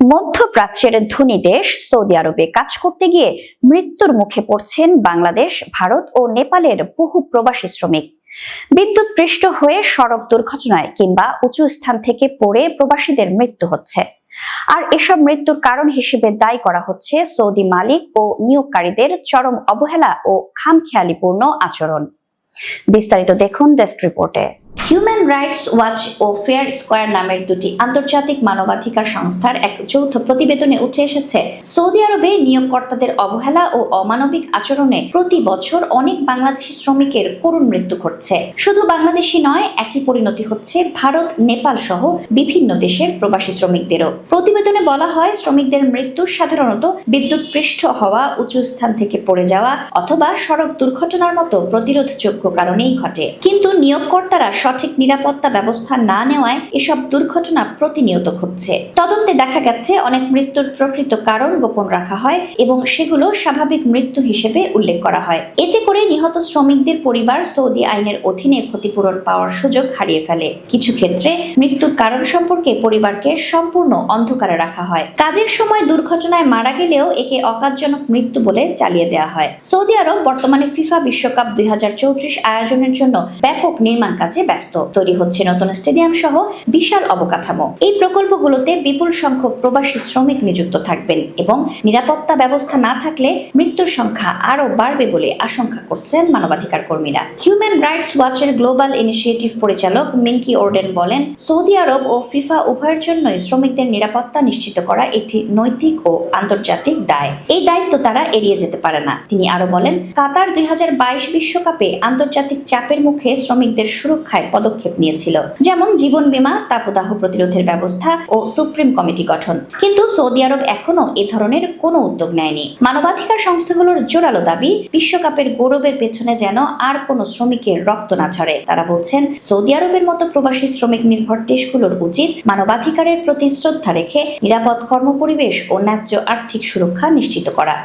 মধ্যপ্রাচ্যের ধনী দেশ সৌদি আরবে কাজ করতে গিয়ে মৃত্যুর মুখে পড়ছেন বাংলাদেশ, ভারত ও নেপালের বহু প্রবাসী শ্রমিক। বিদ্যুৎ পৃষ্ঠ হয়ে সড়ক দুর্ঘটনায় কিংবা উঁচু স্থান থেকে পড়ে প্রবাসীদের মৃত্যু হচ্ছে। আর এসব মৃত্যুর কারণ হিসেবে দায়ী করা হচ্ছে সৌদি মালিক ও নিয়োগকারীদের চরম অবহেলা ও খামখেয়ালিপূর্ণ আচরণ। বিস্তারিত দেখুন ডেস্ক রিপোর্টে। হিউম্যান রাইটস ওয়াচ ও ফেয়ার স্কোয়ার নামের দুটি আন্তর্জাতিক মানবাধিকার সংস্থার এক যৌথ প্রতিবেদনে উঠে এসেছে, সৌদি আরবে নিয়োগকর্তাদের অবহেলা ও অমানবিক আচরণে প্রতি বছর অনেক বাংলাদেশি শ্রমিকের করুণ মৃত্যু ঘটছে। শুধু বাংলাদেশি নয়, একই পরিণতি হচ্ছে ভারত, নেপাল সহ বিভিন্ন দেশের প্রবাসী শ্রমিকদেরও। প্রতিবেদনে বলা হয়, শ্রমিকদের মৃত্যু সাধারণত বিদ্যুৎ পৃষ্ঠ হওয়া, উঁচু স্থান থেকে পড়ে যাওয়া অথবা সড়ক দুর্ঘটনার মতো প্রতিরোধযোগ্য কারণেই ঘটে। কিন্তু নিয়োগকর্তারা সঠিক নিরাপত্তা ব্যবস্থা না নেওয়ায় এসব দুর্ঘটনা প্রতিনিয়ত ঘটছে। তদন্তে দেখা গেছে, অনেক মৃত্যুর প্রকৃত কারণ গোপন রাখা হয় এবং সেগুলো স্বাভাবিক মৃত্যু হিসেবে উল্লেখ করা হয়। এতে করে নিহত শ্রমিকদের পরিবার সৌদি আইনের অধীনে ক্ষতিপূরণ পাওয়ার সুযোগ হারিয়ে ফেলে। কিছু ক্ষেত্রে মৃত্যুর কারণ সম্পর্কে পরিবারকে সম্পূর্ণ অন্ধকারে রাখা হয়। কাজের সময় দুর্ঘটনায় মারা গেলেও একে অকাজজনক মৃত্যু বলে চালিয়ে দেওয়া হয়। সৌদি আরব বর্তমানে ফিফা বিশ্বকাপ দুই হাজার চৌত্রিশ আয়োজনের জন্য ব্যাপক নির্মাণ কাজে ব্যস্ত। তৈরি হচ্ছে নতুন স্টেডিয়াম সহ বিশাল অবকাঠামো। এই প্রকল্পগুলোতে বিপুল সংখ্যক প্রবাসী শ্রমিক নিযুক্ত থাকবেন এবং নিরাপত্তা ব্যবস্থা না থাকলে মৃত্যুর সংখ্যা আরও বাড়বে বলে আশঙ্কা করছেন মানবাধিকার কর্মীরা। হিউম্যান রাইটস ওয়াচের গ্লোবাল ইনিশিয়েটিভ পরিচালক মিঙ্কি ওর্ডেন বলেন, সৌদি আরব ও ফিফা উভয়ের জন্যই শ্রমিকদের নিরাপত্তা নিশ্চিত করা একটি নৈতিক ও আন্তর্জাতিক দায়। এই দায়িত্ব তারা এড়িয়ে যেতে পারে না। তিনি আরও বলেন, কাতার দুই বিশ্বকাপে আন্তর্জাতিক চাপের মুখে শ্রমিকদের সুরক্ষায় পদক্ষেপ নিয়েছিল। যেমন জীবন বীমা, তাপদাহ প্রতিরোধের ব্যবস্থা ও সুপ্রিম কমিটি গঠন। কিন্তু সৌদি আরব এখনও এ ধরনের কোনো উদ্যোগ নেয়নি। মানবাধিকার সংস্থাগুলোর জোরালো দাবি, বিশ্বকাপের গৌরবের পেছনে যেন আর কোনো শ্রমিকের রক্ত না ঝরে। তারা বলছেন, সৌদি আরবের মতো প্রবাসী শ্রমিক নির্ভর দেশগুলোর উচিত মানবাধিকারের প্রতি শ্রদ্ধা রেখে নিরাপদ কর্মপরিবেশ ও ন্যায্য আর্থিক সুরক্ষা নিশ্চিত করা।